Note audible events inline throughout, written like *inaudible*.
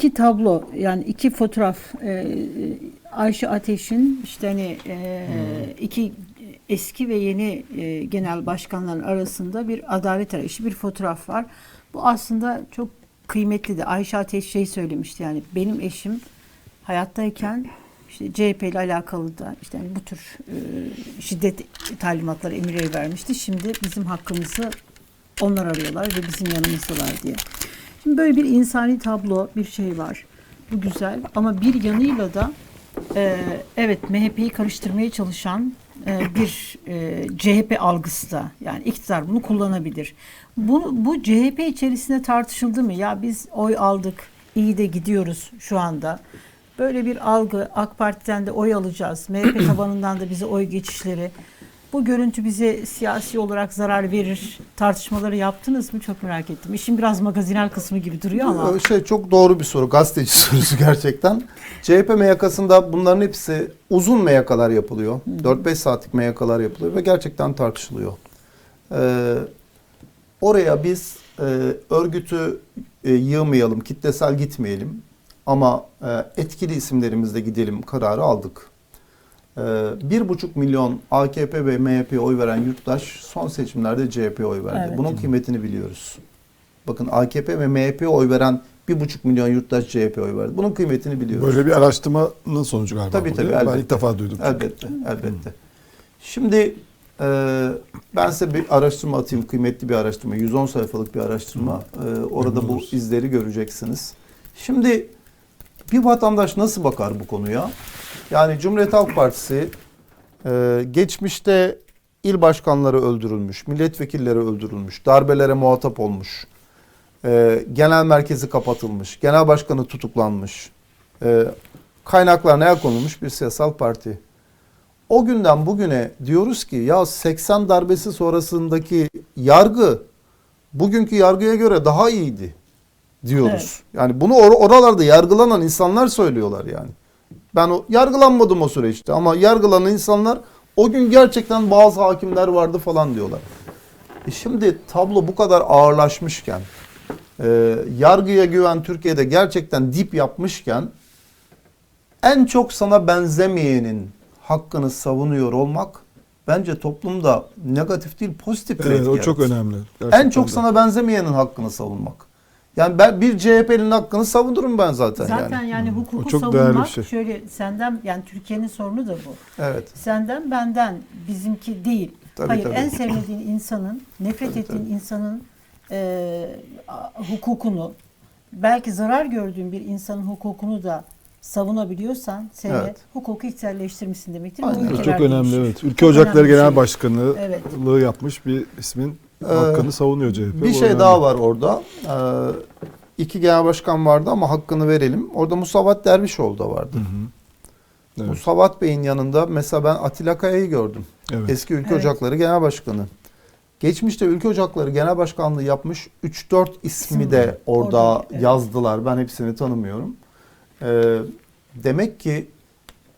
iki tablo yani iki fotoğraf e, Ayşe Ateş'in işte hani e, iki eski ve yeni e, genel başkanların arasında bir adalet arayışı bir fotoğraf var. Bu aslında çok kıymetli de Ayşe Ateş şey söylemişti yani benim eşim hayattayken işte CHP ile alakalı da işte hani bu tür e, şiddet talimatları emirleri vermişti. Şimdi bizim hakkımızı onlar arıyorlar ve bizim yanımızdalar diye. Şimdi böyle bir insani tablo bir şey var. Bu güzel ama bir yanıyla da e, evet MHP'yi karıştırmaya çalışan e, bir e, CHP algısı da yani iktidar bunu kullanabilir. Bu, bu CHP içerisinde tartışıldı mı? Ya biz oy aldık, iyi de gidiyoruz şu anda. Böyle bir algı AK Parti'den de oy alacağız. MHP *clears throat* tabanından da bize oy geçişleri. Bu görüntü bize siyasi olarak zarar verir tartışmaları yaptınız mı çok merak ettim. İşin biraz magazinel kısmı gibi duruyor ama. Ee, Şey çok doğru bir soru. Gazeteci *laughs* sorusu gerçekten. CHP MYK'sında bunların hepsi uzun MYK'lar yapılıyor. 4-5 saatlik MYK'lar yapılıyor ve gerçekten tartışılıyor. Ee, oraya biz e, örgütü e, yığmayalım, kitlesel gitmeyelim ama e, etkili isimlerimizle gidelim kararı aldık. Ee, bir buçuk milyon AKP ve MHP'ye oy veren yurttaş son seçimlerde CHP'ye oy verdi. Evet. Bunun kıymetini biliyoruz. Bakın AKP ve MHP'ye oy veren bir buçuk milyon yurttaş CHP'ye oy verdi. Bunun kıymetini biliyoruz. Böyle bir araştırmanın sonucu galiba. Tabii, bu, tabii, mi? Ben elbette. ilk defa duydum. Elbette, elbette. Şimdi e, ben size bir araştırma atayım, kıymetli bir araştırma, 110 sayfalık bir araştırma. E, orada bu izleri göreceksiniz. Şimdi bir vatandaş nasıl bakar bu konuya? Yani Cumhuriyet Halk Partisi e, geçmişte il başkanları öldürülmüş, milletvekilleri öldürülmüş, darbelere muhatap olmuş, e, genel merkezi kapatılmış, genel başkanı tutuklanmış, e, kaynaklarına el konulmuş bir siyasal parti. O günden bugüne diyoruz ki ya 80 darbesi sonrasındaki yargı bugünkü yargıya göre daha iyiydi diyoruz. Evet. Yani bunu or- oralarda yargılanan insanlar söylüyorlar yani. Ben o yargılanmadım o süreçte ama yargılanan insanlar o gün gerçekten bazı hakimler vardı falan diyorlar. E şimdi tablo bu kadar ağırlaşmışken, e, yargıya güven Türkiye'de gerçekten dip yapmışken en çok sana benzemeyenin hakkını savunuyor olmak bence toplumda negatif değil pozitif bir Evet, etki o çok önemli. En Gerçekten çok de. sana benzemeyenin hakkını savunmak. Yani ben bir CHP'nin hakkını savunurum ben zaten, Zaten yani, yani. hukuku O çok savunmak şey. şöyle senden yani Türkiye'nin sorunu da bu. Evet. Senden benden bizimki değil. Tabii, Hayır tabii. en sevmediğin insanın, nefret Tabii, ettiğin tabii. insanın e, hukukunu belki zarar gördüğün bir insanın hukukunu da savunabiliyorsan seni Evet. hukuku içselleştirmişsin demektir. Aynen. Bu çok önemli evet. Ülke Çok Ocakları önemli Genel şey. Başkanı'lığı Evet. yapmış bir ismin Ee, hakkını savunuyor CHP. Bir şey önemli. daha var orada. Ee, iki genel başkan vardı ama hakkını verelim. Orada Musavat Dervişoğlu da vardı. Hı hı. Evet. Musavat Bey'in yanında mesela ben Atilla Kaya'yı gördüm. evet. Eski Ülke Evet. Ocakları Genel Başkanı. Geçmişte Ülke Ocakları Genel Başkanlığı yapmış 3-4 ismi İsim de var. orada Orada, evet. yazdılar. Ben hepsini tanımıyorum. Ee, demek ki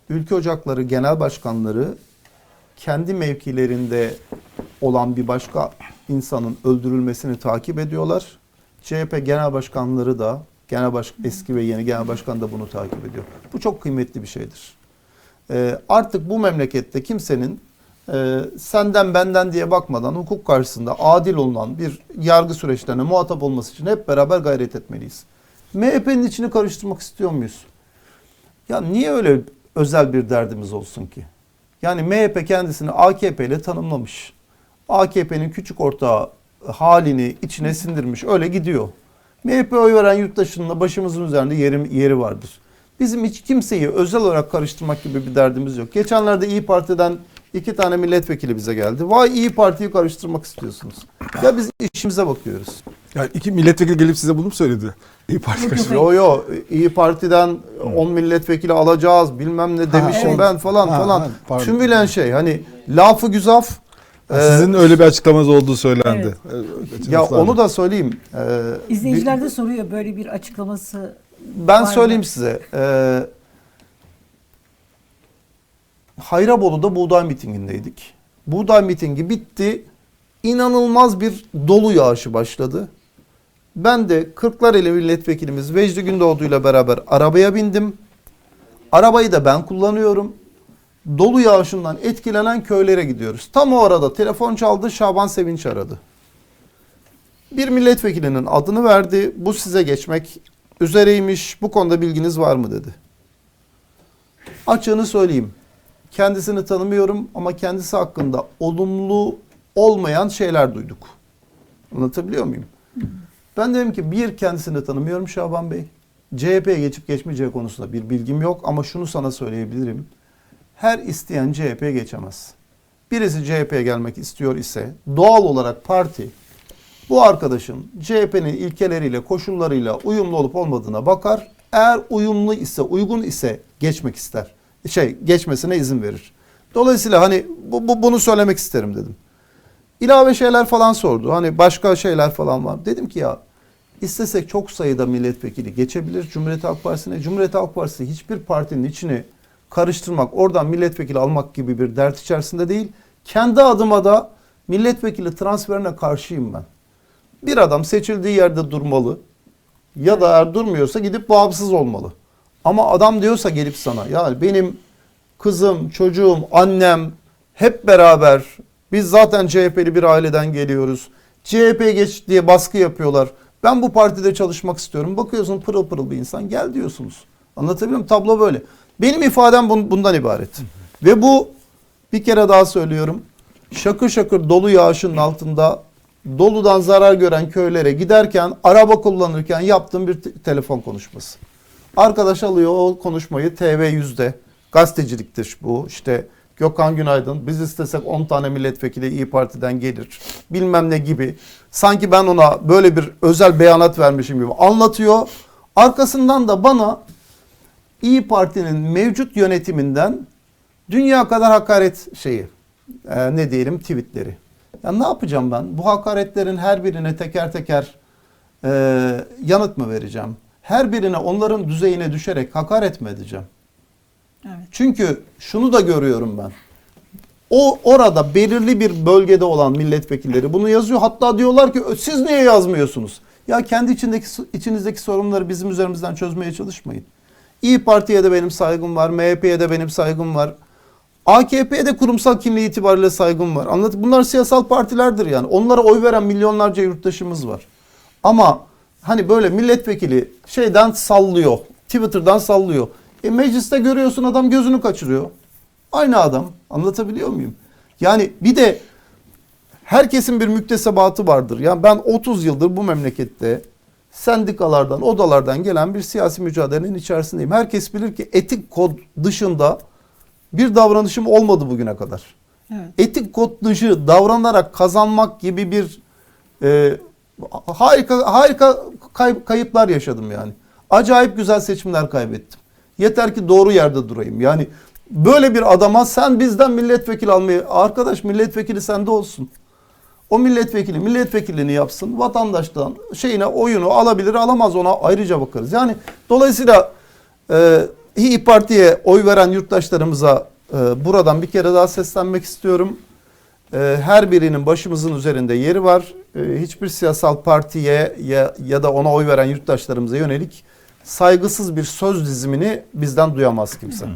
Ülke Ocakları Genel Başkanları kendi mevkilerinde olan bir başka insanın öldürülmesini takip ediyorlar. CHP Genel Başkanları da genel baş, eski ve yeni genel başkan da bunu takip ediyor. Bu çok kıymetli bir şeydir. Ee, artık bu memlekette kimsenin e, senden benden diye bakmadan hukuk karşısında adil olunan bir yargı süreçlerine muhatap olması için hep beraber gayret etmeliyiz. MHP'nin içini karıştırmak istiyor muyuz? Ya niye öyle özel bir derdimiz olsun ki? Yani MHP kendisini AKP ile tanımlamış. AKP'nin küçük ortağı halini içine sindirmiş. Öyle gidiyor. MHP oy veren yurttaşının da başımızın üzerinde yeri, yeri vardır. Bizim hiç kimseyi özel olarak karıştırmak gibi bir derdimiz yok. Geçenlerde İyi Parti'den iki tane milletvekili bize geldi. Vay İyi Parti'yi karıştırmak istiyorsunuz. Ya biz işimize bakıyoruz. Yani iki milletvekili gelip size bunu mu söyledi? İyi Parti karşı. Yo yo İyi Parti'den 10 milletvekili alacağız bilmem ne demişim evet. ben falan Ha, falan. ha, pardon. Tüm bilen şey hani lafı güzaf. Sizin öyle bir açıklamanız olduğu söylendi. Evet, ya onu da söyleyeyim. E, İzleyiciler de soruyor böyle bir açıklaması ben Var mı? söyleyeyim size. E, Hayrabolu'da buğday mitingindeydik. Buğday mitingi bitti. İnanılmaz bir dolu yağışı başladı. Ben de Kırklareli milletvekilimiz Vecdi Gündoğdu ile beraber arabaya bindim. Arabayı da ben kullanıyorum. Dolu yağışından etkilenen köylere gidiyoruz. Tam o arada telefon çaldı Şaban Sevinç aradı. Bir milletvekilinin adını verdi. Bu size geçmek üzereymiş. Bu konuda bilginiz var mı dedi. Açığını söyleyeyim. Kendisini tanımıyorum ama kendisi hakkında olumlu olmayan şeyler duyduk. Anlatabiliyor muyum? Ben dedim ki bir kendisini tanımıyorum Şaban Bey. CHP'ye geçip geçmeyeceği konusunda bir bilgim yok ama şunu sana söyleyebilirim. Her isteyen CHP'ye geçemez. Birisi CHP'ye gelmek istiyor ise doğal olarak parti bu arkadaşın CHP'nin ilkeleriyle, koşullarıyla uyumlu olup olmadığına bakar. Eğer uyumlu ise, uygun ise geçmek ister. Şey, geçmesine izin verir. Dolayısıyla hani bu, bu- bunu söylemek isterim dedim. İlave şeyler falan sordu. Hani başka şeyler falan var. Dedim ki ya istesek çok sayıda milletvekili geçebilir Cumhuriyet Halk Partisi'ne. Cumhuriyet Halk Partisi hiçbir partinin içini karıştırmak, oradan milletvekili almak gibi bir dert içerisinde değil. Kendi adıma da milletvekili transferine karşıyım ben. Bir adam seçildiği yerde durmalı. Ya da eğer durmuyorsa gidip bağımsız olmalı. Ama adam diyorsa gelip sana yani benim kızım, çocuğum, annem hep beraber biz zaten CHP'li bir aileden geliyoruz. CHP'ye geç diye baskı yapıyorlar. Ben bu partide çalışmak istiyorum. Bakıyorsun pırıl pırıl bir insan gel diyorsunuz. Anlatabiliyor muyum? Tablo böyle. Benim ifadem bun- bundan ibaret. Ve bu bir kere daha söylüyorum. Şakır şakır dolu yağışın altında doludan zarar gören köylere giderken araba kullanırken yaptığım bir te- telefon konuşması. Arkadaş alıyor o konuşmayı TV100'de. Gazeteciliktir bu. İşte Gökhan Günaydın biz istesek 10 tane milletvekili İyi Parti'den gelir. Bilmem ne gibi. Sanki ben ona böyle bir özel beyanat vermişim gibi anlatıyor. Arkasından da bana İyi Parti'nin mevcut yönetiminden dünya kadar hakaret şeyi e, ne diyelim tweetleri. Ya ne yapacağım ben? Bu hakaretlerin her birine teker teker e, yanıt mı vereceğim? Her birine onların düzeyine düşerek hakaret mi edeceğim? Evet. Çünkü şunu da görüyorum ben. O orada belirli bir bölgede olan milletvekilleri bunu yazıyor. Hatta diyorlar ki siz niye yazmıyorsunuz? Ya kendi içindeki içinizdeki sorunları bizim üzerimizden çözmeye çalışmayın. İyi Parti'ye de benim saygım var, MHP'ye de benim saygım var. AKP'ye de kurumsal kimliği itibariyle saygım var. Anlat bunlar siyasal partilerdir yani. Onlara oy veren milyonlarca yurttaşımız var. Ama hani böyle milletvekili şeyden sallıyor. Twitter'dan sallıyor. E mecliste görüyorsun adam gözünü kaçırıyor. Aynı adam. Anlatabiliyor muyum? Yani bir de herkesin bir müktesebatı vardır. Yani ben 30 yıldır bu memlekette sendikalardan, odalardan gelen bir siyasi mücadelenin içerisindeyim. Herkes bilir ki etik kod dışında bir davranışım olmadı bugüne kadar. Evet. Etik kod dışı davranarak kazanmak gibi bir e, harika harika kay- kayıplar yaşadım yani. Acayip güzel seçimler kaybettim. Yeter ki doğru yerde durayım. Yani böyle bir adama sen bizden milletvekili almayı arkadaş milletvekili sende olsun. O milletvekili milletvekilliğini yapsın. Vatandaştan şeyine oyunu alabilir alamaz ona ayrıca bakarız. Yani dolayısıyla e, İyi Parti'ye oy veren yurttaşlarımıza e, buradan bir kere daha seslenmek istiyorum. E, her birinin başımızın üzerinde yeri var. E, hiçbir siyasal partiye ya, ya da ona oy veren yurttaşlarımıza yönelik saygısız bir söz dizimini bizden duyamaz kimse.